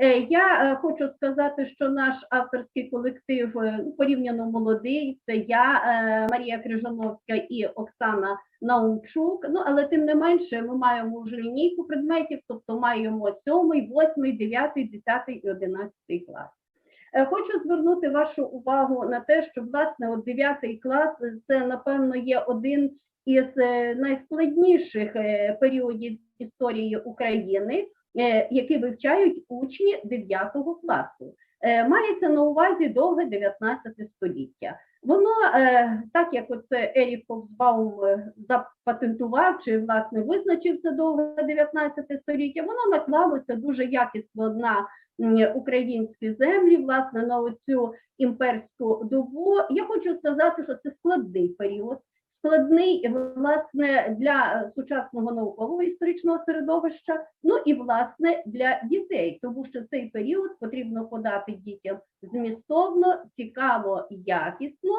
Е, Я е, хочу сказати, що наш авторський колектив е, порівняно молодий. Це я, Марія Крижановська і Оксана Наумчук. Ну але тим не менше, ми маємо вже лінійку предметів, тобто маємо сьомий, восьмий, дев'ятий, десятий і одинадцятий клас. Хочу звернути вашу увагу на те, що власне от 9 клас це напевно є один із найскладніших періодів історії України, які вивчають учні 9 класу. Е, Мається на увазі довге 19 століття. Воно, е, так як от Ерік Фоксбаум е, запатентував чи власне визначив це довге 19 століття, воно наклалося дуже якісно на українські землі, власне, на оцю імперську добу. Я хочу сказати, що це складний період, складний власне для сучасного наукового історичного середовища, ну і власне для дітей, тому що цей період потрібно подати дітям змістовно, цікаво, якісно.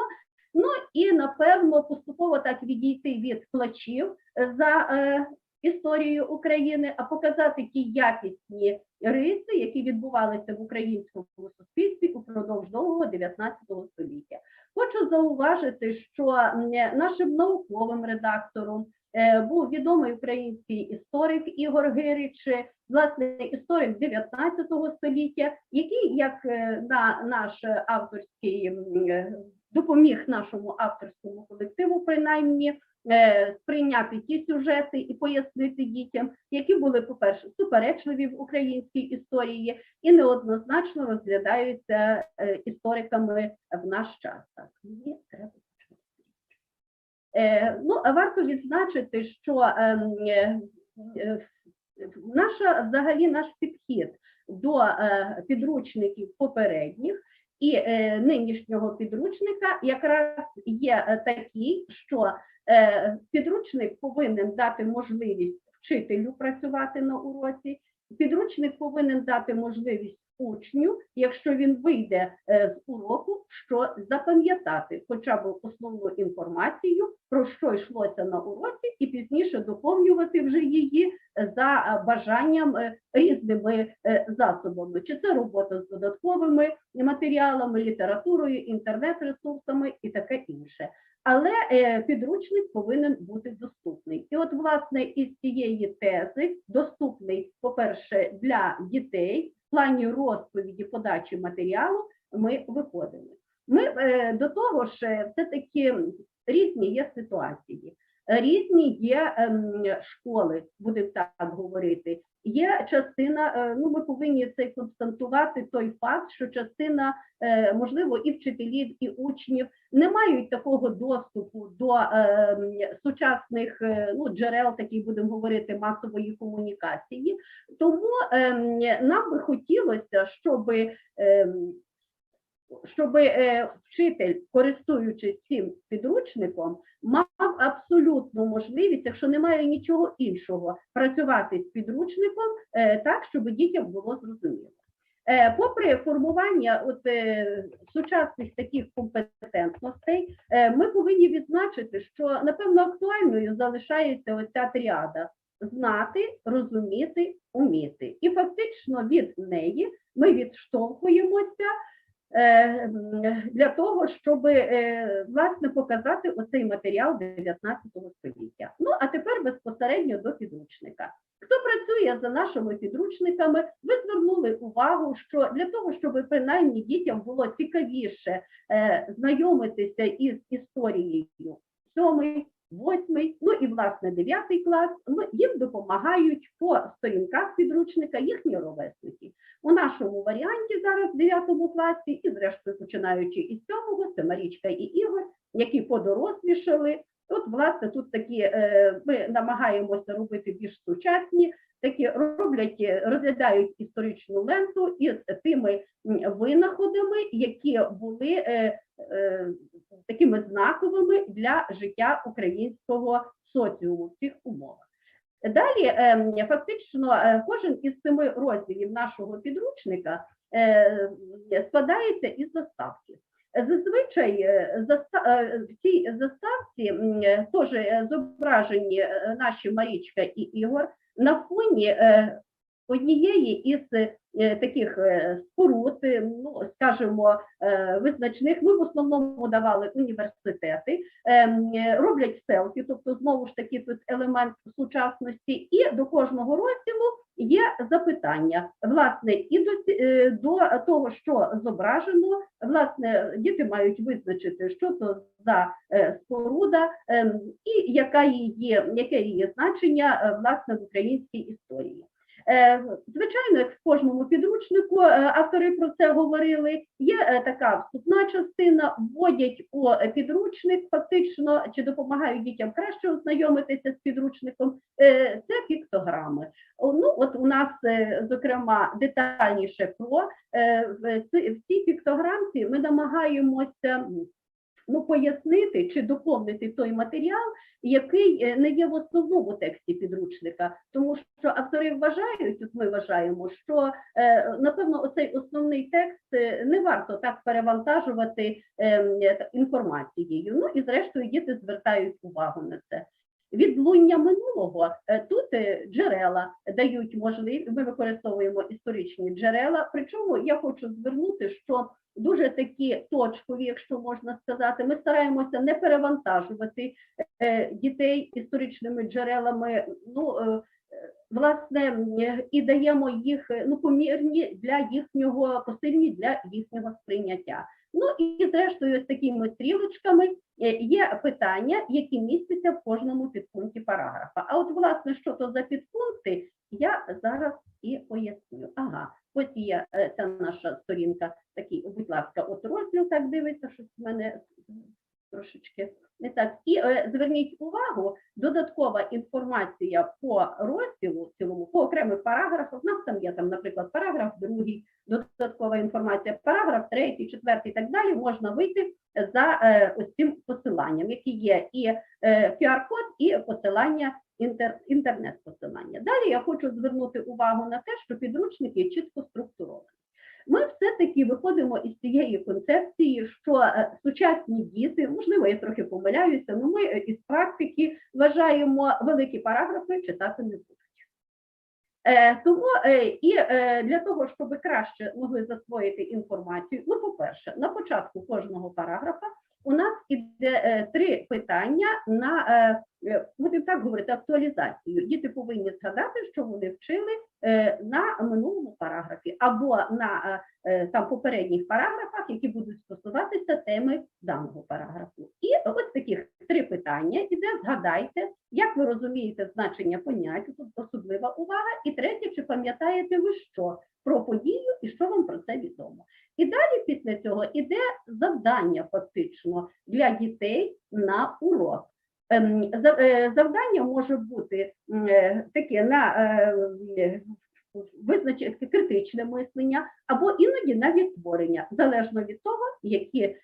Ну і напевно поступово так відійти від плачів за е, історією України, а показати ті якісні риси, які відбувалися в українському суспільстві упродовж довгого 19 століття. Хочу зауважити, що м, нашим науковим редактором е, був відомий український історик Ігор Гирич, е, власне історик 19 століття, який, як е, на наш авторський е, допоміг нашому авторському колективу, принаймні. е, Сприйняти ті сюжети і пояснити дітям, які були, по-перше, суперечливі в українській історії і неоднозначно розглядаються е, істориками в наш час. Так, треба. Е, ну, варто відзначити, що ем, наша взагалі наш підхід до підручників попередніх і е, нинішнього підручника якраз є е, такий, що е, підручник повинен дати можливість вчителю працювати на уроці, підручник повинен дати можливість учню, якщо він вийде е, з уроку, що запам'ятати хоча б основну інформацію, про що йшлося на уроці, і пізніше доповнювати вже її за е, бажанням е, різними е, засобами, чи це робота з додатковими матеріалами, літературою, інтернет-ресурсами і таке інше. Але е, підручник повинен бути доступний. І от, власне, із цієї тези доступний, по-перше, для дітей плані розповіді подачі матеріалу ми виходимо. Ми е, до того ж, е, все-таки різні є ситуації, різні є ем, школи, будемо так говорити. Є частина, е, ну ми повинні це констатувати той факт, що частина, е, можливо, і вчителів, і учнів не мають такого доступу до е, сучасних ну, джерел, такі будемо говорити, масової комунікації. Тому нам би хотілося, щоб, щоб вчитель, користуючись цим підручником, мав абсолютну можливість, якщо немає нічого іншого, працювати з підручником е, так, щоб дітям було зрозуміло. Е, Попри формування от, е, сучасних таких компетентностей, ми повинні відзначити, що напевно актуальною залишається оця тріада знати, розуміти, уміти. І фактично від неї ми відштовхуємося для того, щоб е, власне показати оцей матеріал 19 століття. Ну а тепер безпосередньо до підручника. Хто працює за нашими підручниками, ви звернули увагу, що для того, щоб принаймні дітям було цікавіше е, знайомитися із історією сьомий, восьмий, ну і власне дев'ятий клас, ми, їм допомагають по сторінках підручника їхні ровесники. У нашому варіанті зараз в 9 класі, і зрештою починаючи із 7-го, це Марічка і Ігор, які подорослішали. От, власне, тут такі е, ми намагаємося робити більш сучасні, такі роблять, е, розглядають історичну ленту із тими винаходами, які були е, такими знаковими для життя українського соціуму в цих умовах. Далі, е, фактично, е, кожен із семи розділів нашого підручника е, складається із заставки. Зазвичай в цій заставці теж зображені наші Марічка і Ігор на фоні однієї із е, таких е, споруд, е, ну скажімо, визначних, ми в основному давали університети, роблять селфі, тобто знову ж таки тут елемент сучасності, і до кожного розділу є запитання, власне, і до, до того, що зображено, власне, діти мають визначити, що то за споруда ем, і яка її, яке її значення власне в українській історії. Е, Звичайно, як в кожному підручнику, е, автори про це говорили. Є е, така вступна частина, вводять у підручник, фактично чи допомагають дітям краще ознайомитися з підручником. Це піктограми. Ну, от у нас, зокрема, детальніше про в цій піктограмці ми намагаємося ну, пояснити чи доповнити той матеріал, який е, не є в основному тексті підручника, тому що автори вважають, от ми вважаємо, що е, напевно оцей основний текст е, не варто так перевантажувати ем, інформацією. Ну і зрештою діти звертають увагу на це. Відлуння минулого тут джерела дають можливість, ми використовуємо історичні джерела. Причому я хочу звернути, що дуже такі точкові, якщо можна сказати, ми стараємося не перевантажувати е, дітей історичними джерелами. Ну е, власне і даємо їх е, ну помірні для їхнього посильні для їхнього сприйняття. Ну і зрештою, з такими стрілочками є питання, які містяться в кожному підпункті параграфа. А от власне, що то за підпункти, я зараз і поясню. Ага, ось є е, ця наша сторінка. Такий, будь ласка, от розділ так дивиться, щось в мене трошечки не так. І е, зверніть увагу, додаткова інформація по розділу цілому, по окремих параграфах. У нас там є там, наприклад, параграф другий, додаткова інформація, параграф третій, четвертий і так далі. Можна вийти за е, ось цим посиланням, які є і QR-код, і посилання інтер, інтернет-посилання. Далі я хочу звернути увагу на те, що підручники чітко структуровані. Ми все-таки виходимо із цієї концепції, що е, сучасні діти, можливо, я трохи помиляюся, але ми е, із практики вважаємо великі параграфи читати не будуть. Е, тому і для того, щоб краще могли засвоїти інформацію, ну, по-перше, на початку кожного параграфа у нас іде е, три питання на е, е, будемо так говорити, актуалізацію. Діти повинні згадати, що вони вчили на минулому параграфі або на там попередніх параграфах, які будуть стосуватися теми даного параграфу. І ось таких три питання іде. Згадайте, як ви розумієте значення понять, тут особлива увага. І третє, чи пам'ятаєте ви що про подію і що вам про це відомо? І далі після цього іде завдання фактично для дітей на урок. Ем, е, Завдання може бути е, таке на е, визначити критичне мислення або іноді на відтворення, залежно від того, які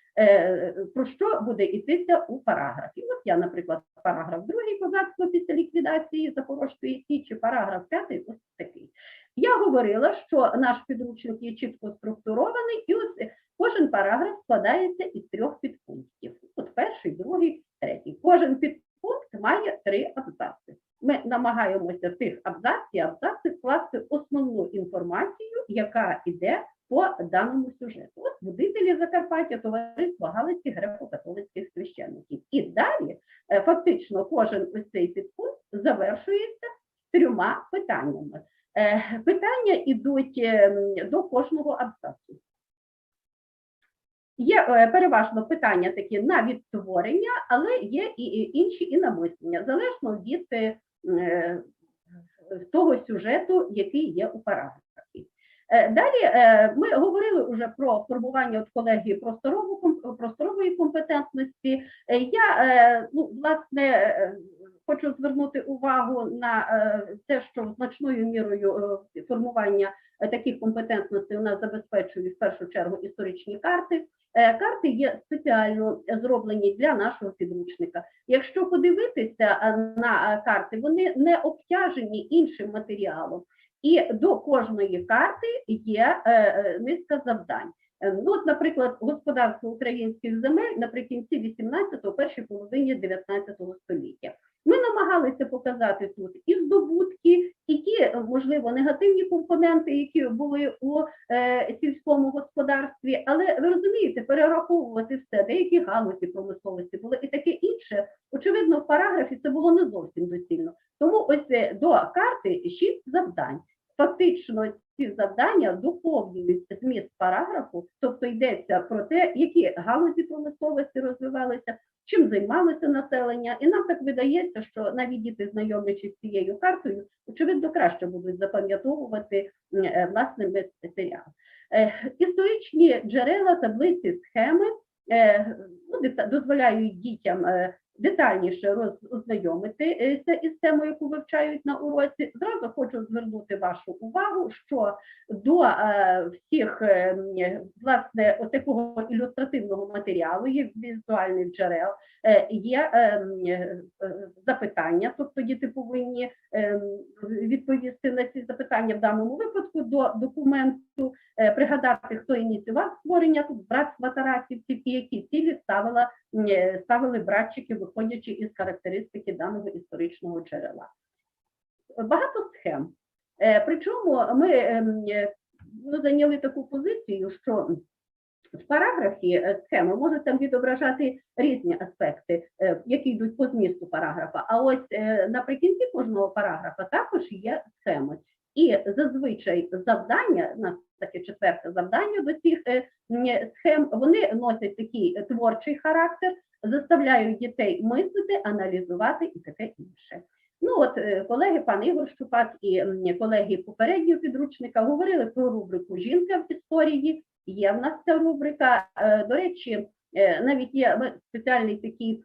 про що буде йтися у параграфі. От я, наприклад, параграф другий козацтво після ліквідації Запорожської Січі, параграф п'ятий ось такий. Я говорила, що наш підручник є чітко структурований, і ось кожен параграф складається із трьох підпунктів. От перший, другий, третій. Кожен підпункт має три абзаци. Ми намагаємося тих абзаці абзаці вкласти основну інформацію, яка йде по даному сюжету. От будителі Закарпаття, товариство Галицьких греко-католицьких священників. І далі е, фактично кожен ось цей підпункт завершується трьома питаннями. Е, Питання йдуть ем, до кожного абзацу. Є е, переважно питання такі на відтворення, але є і інші і на мислення, залежно від е, е, того сюжету, який є у параграфі. Е, Далі е, ми говорили вже про формування от колегії просторової компетентності. Е, Я е, ну, власне е, хочу звернути увагу на е, те, що значною мірою е, формування е, таких компетентностей у нас забезпечують в першу чергу історичні карти. Карти є спеціально зроблені для нашого підручника. Якщо подивитися на карти, вони не обтяжені іншим матеріалом. І до кожної карти є низка завдань. Ну, от, наприклад, господарство українських земель наприкінці 18-го, першій половині 19 століття. Ми намагалися показати тут і здобутки, і ті, можливо, негативні компоненти, які були у е, сільському господарстві, але ви розумієте, перераховувати все, деякі галузі промисловості були і таке інше. Очевидно, в параграфі це було не зовсім доцільно. Тому ось е, до карти шість завдань. Фактично, ці завдання доповнюють зміст параграфу, тобто йдеться про те, які галузі промисловості розвивалися, чим займалося населення, і нам так видається, що навіть діти, знайомлячись з цією картою, очевидно, краще будуть запам'ятовувати е, власне матеріал. Е, Історичні джерела, таблиці, схеми е, ну, дозволяють дітям детальніше роз- ознайомитися із темою, яку вивчають на уроці. Зразу хочу звернути вашу увагу, що до е, всіх е, власне от такого ілюстративного матеріалу, є візуальних джерел, е, є е, е, е, запитання, тобто діти повинні е, відповісти на ці запитання в даному випадку до документу, е, пригадати, хто ініціював створення тут братства тарасівців і які цілі ставила е, ставили братчики, виходячи із характеристики даного історичного джерела. Багато схем. Е, Причому ми ем, ну, зайняли таку позицію, що в параграфі е, схеми можуть там відображати різні аспекти, е, які йдуть по змісту параграфа. А ось наприкінці кожного параграфа також є схеми. І зазвичай завдання, у нас таке четверте завдання до цих схем, вони носять такий творчий характер, заставляють дітей мислити, аналізувати і таке інше. Ну от е, колеги, пан Ігор Щупак і колеги попереднього підручника говорили про рубрику Жінка в історії. Є в нас ця рубрика. Е, До речі, е, навіть є спеціальний такий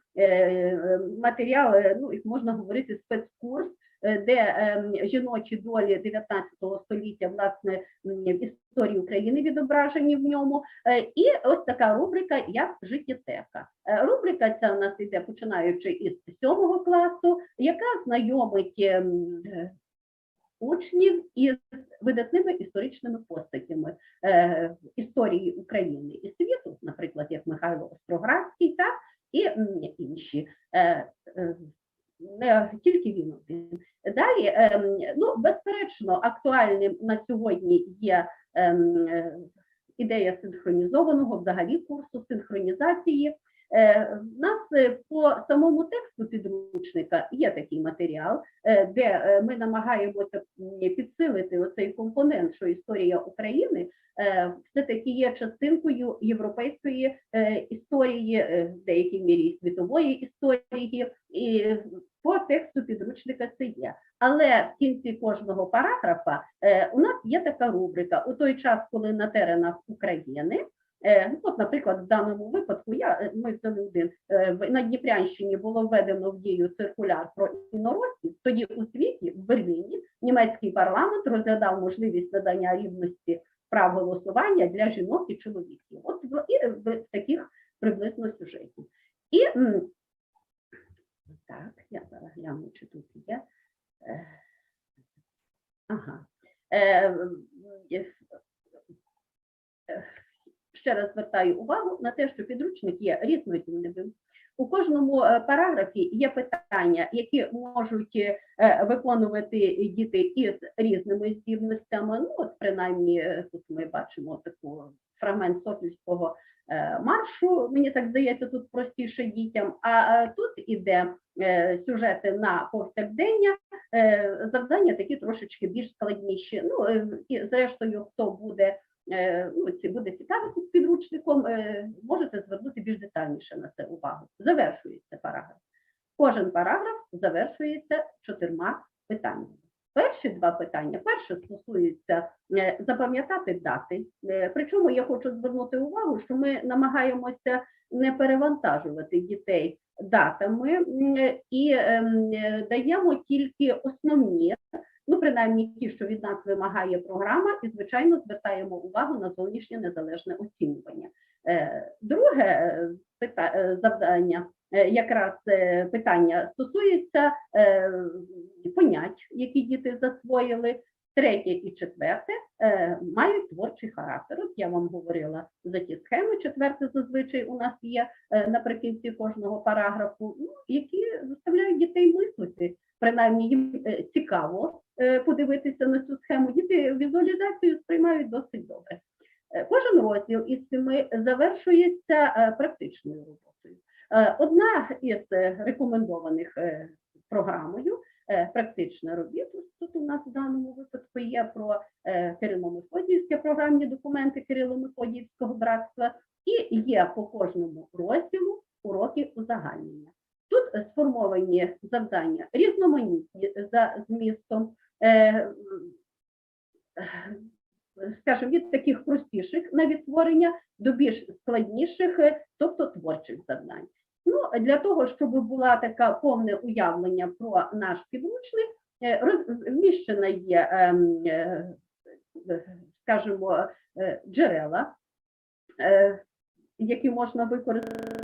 матеріал, ну можна говорити спецкурс, де ем, жіночі долі 19 століття, власне, в історії України відображені в ньому. Е, І ось така рубрика як життєтека. Е, Рубрика ця у нас іде починаючи із сьомого класу, яка знайомить ем, е, учнів із видатними історичними постатями е, історії України і світу, наприклад, як Михайло Остроградський, так, і інші. Е, е, не тільки він один. Далі, ем, ну, безперечно, актуальним на сьогодні є ем, е, ідея синхронізованого взагалі курсу синхронізації. Е, В нас е, по самому тексту підручника є такий матеріал, е, де е, ми намагаємося підсилити оцей компонент, що історія України е, все-таки є частинкою європейської е, історії, е, в деякій мірі світової історії, і по тексту підручника це є. Але в кінці кожного параграфа у нас є така рубрика у той час, коли на теренах України. Ну, от, наприклад, в даному випадку я ми взяли один е, в- на Дніпрянщині було введено в дію циркуляр про інородців. Тоді у світі в Берліні німецький парламент розглядав можливість надання рівності прав голосування для жінок і чоловіків. От в- і в таких приблизно сюжетів. І так, я зараз гляну, чи тут є. Е, Ага. Е, е, Ще раз звертаю увагу на те, що підручник є різнотінним. У кожному е, параграфі є питання, які можуть е, виконувати діти із різними здібностями. Ну, от принаймні, е, тут ми бачимо таку фрагмент Софільського е, маршу. Мені так здається, тут простіше дітям. А е, тут іде е, сюжети на повсякдення, е, завдання такі трошечки більш складніші. Ну е, і зрештою, хто буде е, ну, буде цікавитись підручником, е, можете звернути більш детальніше на це увагу. Завершується параграф. Кожен параграф завершується чотирма питаннями. Перші два питання. Перше стосується е, запам'ятати дати. Е, Причому я хочу звернути увагу, що ми намагаємося не перевантажувати дітей датами і ем, е, даємо тільки основні, ну принаймні ті, що від нас вимагає програма, і звичайно звертаємо увагу на зовнішнє незалежне оцінювання. Е, Друге е, е, завдання, якраз питання стосується понять, які діти засвоїли. третє і четверте мають творчий характер. От я вам говорила за ті схеми. Четверте зазвичай у нас є наприкінці кожного параграфу, ну, які заставляють дітей мислити. Принаймні їм цікаво подивитися на цю схему. Діти візуалізацію сприймають досить добре. Е, Кожен розділ із семи завершується е, практичною роботою. Е, Одна із е, рекомендованих е, програмою е, практична робіт. Тут у нас в даному випадку є про е, Кирило-Мефодіївське програмні документи Кирило-Мефодіївського братства, і є по кожному розділу уроки узагальнення. Тут е, сформовані завдання різноманітні за змістом, е, е, скажімо, від таких простіших на відтворення до більш складніших, е, тобто творчих завдань. Ну, для того, щоб була така повне уявлення про наш підручник, е, роз- вміщена є, ем, е, е, скажімо, е, джерела, е, які можна використати